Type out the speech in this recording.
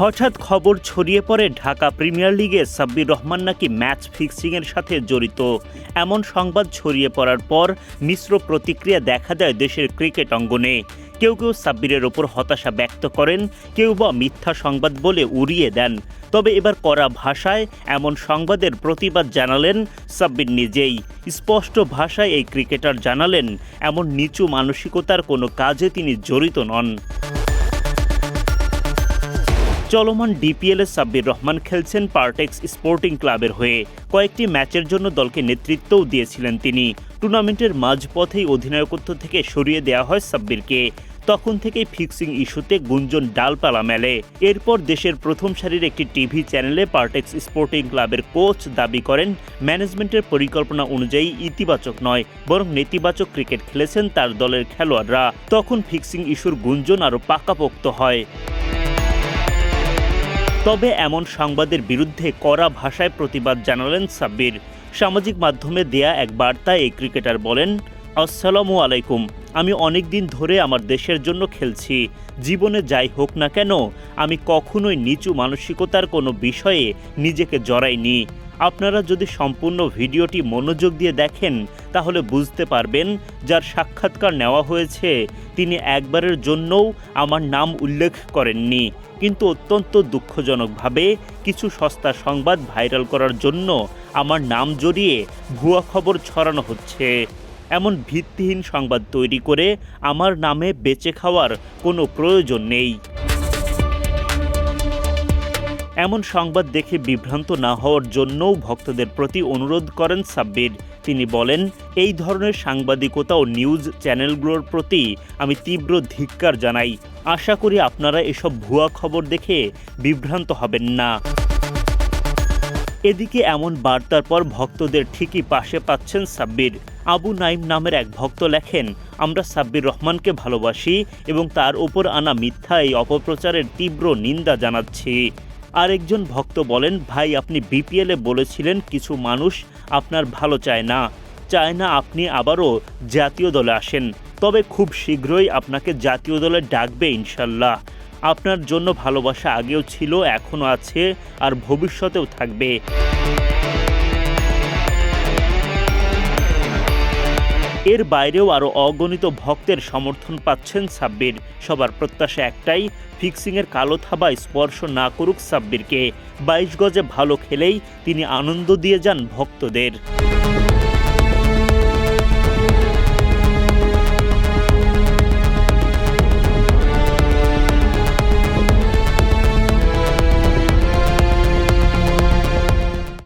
হঠাৎ খবর ছড়িয়ে পড়ে ঢাকা প্রিমিয়ার লিগে সাব্বির রহমান নাকি ম্যাচ ফিক্সিংয়ের সাথে জড়িত। এমন সংবাদ ছড়িয়ে পড়ার পর মিশ্র প্রতিক্রিয়া দেখা দেয় দেশের ক্রিকেট অঙ্গনে। কেউ কেউ সাব্বিরের ওপর হতাশা ব্যক্ত করেন, কেউ বা মিথ্যা সংবাদ বলে উড়িয়ে দেন। তবে এবার কড়া ভাষায় এমন সংবাদের প্রতিবাদ জানালেন সাব্বির নিজেই। স্পষ্ট ভাষায় এই ক্রিকেটার জানালেন, এমন নিচু মানসিকতার কোনো কাজে তিনি জড়িত নন। চলমান ডিপিএলে সাব্বির রহমান খেলছেন পার্টেক্স স্পোর্টিং ক্লাবের হয়ে। কয়েকটি ম্যাচের জন্য দলকে নেতৃত্বও দিয়েছিলেন তিনি। টুর্নামেন্টের মাঝপথেই অধিনায়কত্ব থেকে সরিয়ে দেওয়া হয় সাব্বিরকে। তখন থেকেই ফিক্সিং ইস্যুতে গুঞ্জন ডালপালা মেলে। এরপর দেশের প্রথম সারির একটি টিভি চ্যানেলে পার্টেক্স স্পোর্টিং ক্লাবের কোচ দাবি করেন, ম্যানেজমেন্টের পরিকল্পনা অনুযায়ী ইতিবাচক নয়, বরং নেতিবাচক ক্রিকেট খেলেছেন তার দলের খেলোয়াড়রা। তখন ফিক্সিং ইস্যুর গুঞ্জন আরও পাকাপোক্ত হয়। তবে এমন সংবাদের বিরুদ্ধে কড়া ভাষায় প্রতিবাদ জানালেন সাব্বির। সামাজিক মাধ্যমে দেয়া এক বার্তায় এই ক্রিকেটার বলেন, আসসালামু আলাইকুম। আমি অনেক দিন ধরে আমার দেশের জন্য খেলছি। জীবনে যাই হোক না কেন, আমি কখনোই নিচু মানসিকতার কোনো বিষয়ে নিজেকে জড়াইনি। আপনারা যদি সম্পূর্ণ ভিডিওটি মনোযোগ দিয়ে দেখেন, তাহলে বুঝতে পারবেন যার সাক্ষাৎকার নেওয়া হয়েছে, তিনি একবারের জন্যও আমার নাম উল্লেখ করেননি। কিন্তু অত্যন্ত দুঃখজনকভাবে কিছু সস্তা সংবাদ ভাইরাল করার জন্য আমার নাম জড়িয়ে ভুয়া খবর ছড়ানো হচ্ছে। এমন ভিত্তিহীন সংবাদ তৈরি করে আমার নামে বেঁচে খাওয়ার কোনো প্রয়োজন নেই। এমন সংবাদ দেখে বিভ্রান্ত না হওয়ার জন্যও ভক্তদের প্রতি অনুরোধ করেন সাব্বির। তিনি বলেন, এই ধরনের সাংবাদিকতা ও নিউজ চ্যানেলগুলোর প্রতি আমি তীব্র ধিক্কার জানাই। আশা করি আপনারা এসব ভুয়া খবর দেখে বিভ্রান্ত হবেন না। এদিকে এমন বার্তার পর ভক্তদের ঠিকই পাশে পাচ্ছেন সাব্বির। আবু নাইম নামের এক ভক্ত লেখেন, আমরা সাব্বির রহমানকে ভালোবাসি এবং তার ওপর আনা মিথ্যা এই অপপ্রচারের তীব্র নিন্দা জানাচ্ছি। আরেকজন ভক্ত বলেন, ভাই, আপনি বিপিএলে বলেছিলেন কিছু মানুষ আপনার ভালো চায় না। চায় না আপনি আবারও জাতীয় দলে আসেন। তবে খুব শীঘ্রই আপনাকে জাতীয় দলে ডাকবে ইনশাল্লাহ। আপনার জন্য ভালোবাসা আগেও ছিল, এখনও আছে আর ভবিষ্যতেও থাকবে। এর বাইরেও আরও অগণিত ভক্তের সমর্থন পাচ্ছেন সাব্বির। সবার প্রত্যাশা একটাই, ফিক্সিংয়ের কালো থাবা স্পর্শ না করুক সাব্বিরকে। বাইশ গজে ভালো খেলেই তিনি আনন্দ দিয়ে যান ভক্তদের।